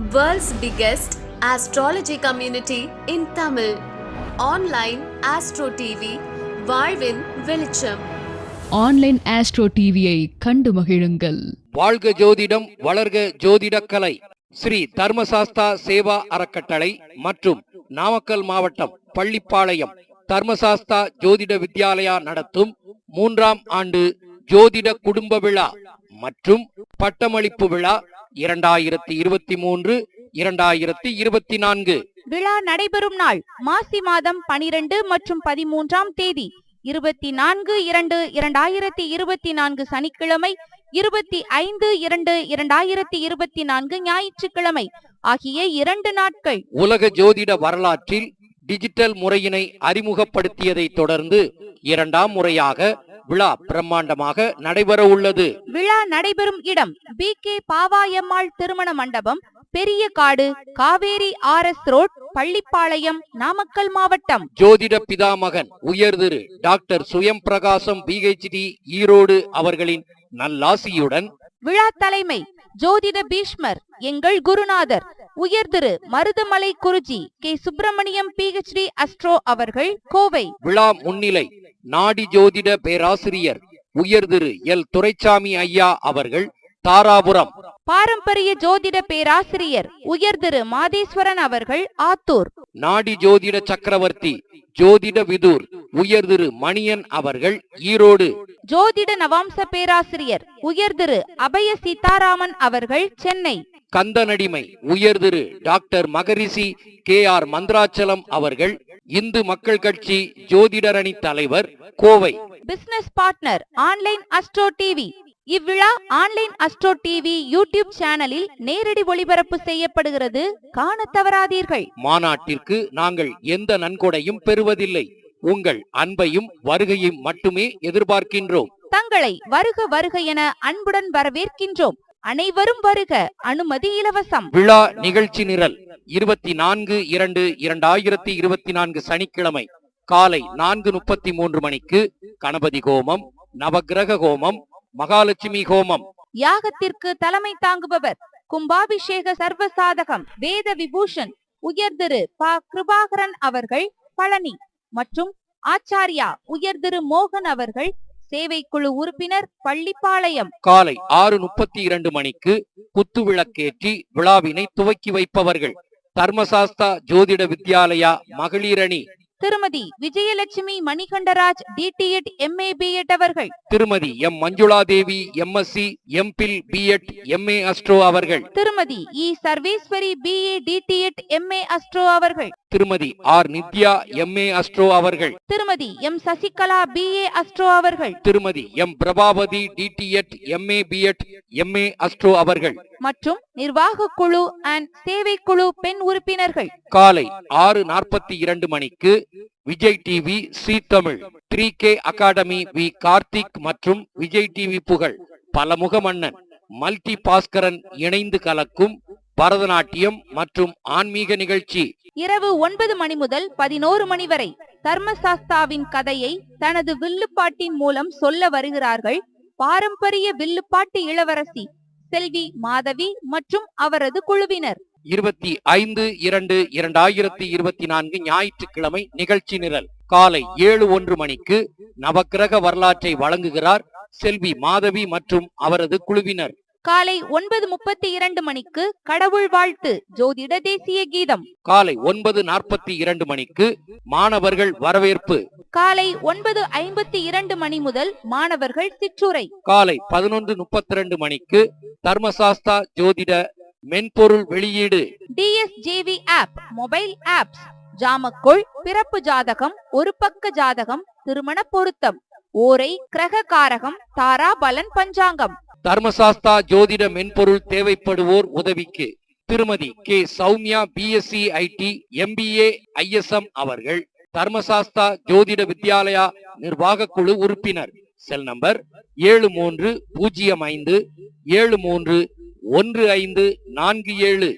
World's biggest astrology community in Tamil. Online Astro TV, வாழ்வின் வெளிச்சம். Online astro டிவியை கண்டு மகிழுங்கள். வாழ்க ஜோதிடம் வளர்க ஜோதிடக்கலை ஸ்ரீ தர்மசாஸ்தா சேவா அறக்கட்டளை மற்றும் நாமக்கல் மாவட்டம் பள்ளிப்பாளையம் தர்மசாஸ்தா ஜோதிட வித்யாலயா நடத்தும் மூன்றாம் ஆண்டு ஜோதிட குடும்ப விழா மற்றும் பட்டமளிப்பு விழா இரண்டாயிரத்தி இருபத்தி மூன்று இரண்டாயிரத்தி இருபத்தி நான்கு. விழா நடைபெறும் நாள் மாசி மாதம் பனிரெண்டு மற்றும் பதிமூன்றாம் தேதி. இருபத்தி நான்கு இரண்டு இரண்டாயிரத்தி இருபத்தி நான்கு சனிக்கிழமை இருபத்தி ஐந்து இரண்டு இரண்டாயிரத்தி இருபத்தி நான்கு ஞாயிற்றுக்கிழமை ஆகிய இரண்டு நாட்கள். உலக ஜோதிட வரலாற்றில் டிஜிட்டல் முறையினை அறிமுகப்படுத்தியதை தொடர்ந்து இரண்டாம் முறையாக விழா பிரம்மாண்டமாக நடைபெற உள்ளது. விழா நடைபெறும் இடம் பி கே பாவாயம்மாள் திருமண மண்டபம் பெரிய காடு Kaveri R S road Pallipalayam Namakkal மாவட்டம். ஜோதிட பிதாமகன் உயர்திரு டாக்டர் சுயம் பிரகாசம் பிஹெச்டி ஈரோடு அவர்களின் நல்லாசியுடன் விழா தலைமை ஜோதிட பீஷ்மர் எங்கள் குருநாதர். உயர்திரு Marudhamalai Guruji K Subramaniam PhD astro அவர்கள் கோவை. விழா முன்னிலை நாடி ஜோதிட பேராசிரியர் உயர்திரு எல். துரைசாமி ஐயா அவர்கள் தாராபுரம். பாரம்பரிய ஜோதிட பேராசிரியர் உயர்திரு மாதேஸ்வரன் அவர்கள் ஆத்தூர். நாடி ஜோதிட சக்கரவர்த்தி ஜோதிட விதூர் உயர்திரு மணியன் அவர்கள் ஈரோடு. ஜோதிட நவாம்ச பேராசிரியர் உயர்திரு அபய சீதாராமன் அவர்கள் சென்னை. கந்தனடிமை உயர்திரு doctor Maharishi K. R. Manthirachalam அவர்கள் இந்து மக்கள் கட்சி ஜோதிடரணி தலைவர் Kovai. Business partner online astro TV இவ்விழா ஆன்லைன் அஸ்ட்ரோ டிவி யூடியூப் சேனலில் நேரடி ஒளிபரப்பு செய்யப்படுகிறது. காண தவறாதீர்கள். மாநாட்டிற்கு நாங்கள் எந்த நன்கொடையும் பெறுவதில்லை. உங்கள் அன்பையும் வருகையும் மட்டுமே எதிர்பார்க்கின்றோம். தங்களை வருக வருக என அன்புடன் வரவேற்கின்றோம். அனைவரும் வருக அனுமதி இலவசம். விழா நிகழ்ச்சி நிரல் இருபத்தி நான்கு இரண்டு இரண்டாயிரத்தி இருபத்தி நான்கு சனிக்கிழமை காலை நான்கு முப்பத்தி மூன்று மணிக்கு கணபதி ஹோமம் நவக்கிரக ஹோமம் மகாலட்சுமி ஹோமம். யாகத்திற்கு தலைமை தாங்குபவர் கும்பாபிஷேக சர்வசாதகம் வேத விபூஷன் உயர்திரு ப கிருபாகரன் அவர்கள் பழனி மற்றும் ஆச்சாரியா உயர்திரு மோகன் அவர்கள் சேவைக்குழு உறுப்பினர் பள்ளிப்பாளையம். காலை ஆறு முப்பத்தி இரண்டு மணிக்கு குத்து விளக்கேற்றி விழாவினை துவக்கி வைப்பவர்கள். தர்மசாஸ்தா ஜோதிட வித்யாலயா மகளிரணி. திருமதி Vijayalakshmi Manikandaraj DTEd MA BEd அவர்கள். திருமதி M Manjuladevi MSc MPhil BEd MA astro அவர்கள். திருமதி E Sarveswari BA DTEd MA astro அவர்கள். திருமதி ஆர். நித்யா எம்ஏ அஸ்ட்ரோ அவர்கள். திருமதி எம். சசிகலா பிஏ அஸ்ட்ரோ அவர்கள். திருமதி M. Prabhavathi DTEd MA BEd MA astro அவர்கள். மற்றும் நிர்வாக குழு அண்ட் சேவை குழு பெண் உறுப்பினர்கள். காலை ஆறு நாற்பத்தி இரண்டு மணிக்கு Vijay TV C. Tamil three K academy V. Karthik மற்றும் விஜய் டிவி புகழ் பலமுக மன்னன் மல்டி பாஸ்கரன் இணைந்து கலக்கும் பரதநாட்டியம் மற்றும் ஆன்மீக நிகழ்ச்சி. இரவு ஒன்பது மணி முதல் பதினோரு மணி வரை தர்மசாஸ்தாவின் கதையை தனது வில்லுப்பாட்டின் மூலம் சொல்ல வருகிறார்கள் பாரம்பரிய வில்லுப்பாட்டு இளவரசி செல்வி மாதவி மற்றும் அவரது குழுவினர். இருபத்தி ஐந்து இரண்டு இரண்டாயிரத்தி இருபத்தி நான்கு ஞாயிற்றுக்கிழமை நிகழ்ச்சி நிரல். காலை ஏழு ஒன்று மணிக்கு நவக்கிரக வரலாற்றை வழங்குகிறார் செல்வி மாதவி மற்றும் அவரது குழுவினர். காலை ஒன்பது முப்பத்தி இரண்டு மணிக்கு கடவுள் வாழ்த்து ஜோதிட தேசிய கீதம். காலை ஒன்பது நாற்பத்தி இரண்டு மணிக்கு மாணவர்கள் வரவேற்பு. காலை ஒன்பது ஐம்பத்தி இரண்டு மணி முதல் மாணவர்கள் சிற்றுரை. காலை பதினொன்று முப்பத்தி ரெண்டு மணிக்கு தர்மசாஸ்தா ஜோதிட மென்பொருள் வெளியீடு. டிஎஸ்ஜேவி ஆப் மொபைல் ஆப்ஸ் ஜாமக்குள் பிறப்பு ஜாதகம் ஒரு பக்க ஜாதகம் திருமண பொருத்தம் ஓரை கிரக காரகம் தாராபலன் பஞ்சாங்கம். தர்மசாஸ்தா ஜோதிட மென்பொருள் தேவைப்படுவோர் உதவிக்கு திருமதி K. Sowmiya BSc IT MBA ISM அவர்கள் தர்மசாஸ்தா ஜோதிட வித்யாலயா நிர்வாக குழு உறுப்பினர். செல் நம்பர் ஏழு மூன்று பூஜ்ஜியம் ஐந்து ஏழு மூன்று ஒன்று ஐந்து நான்கு ஏழு.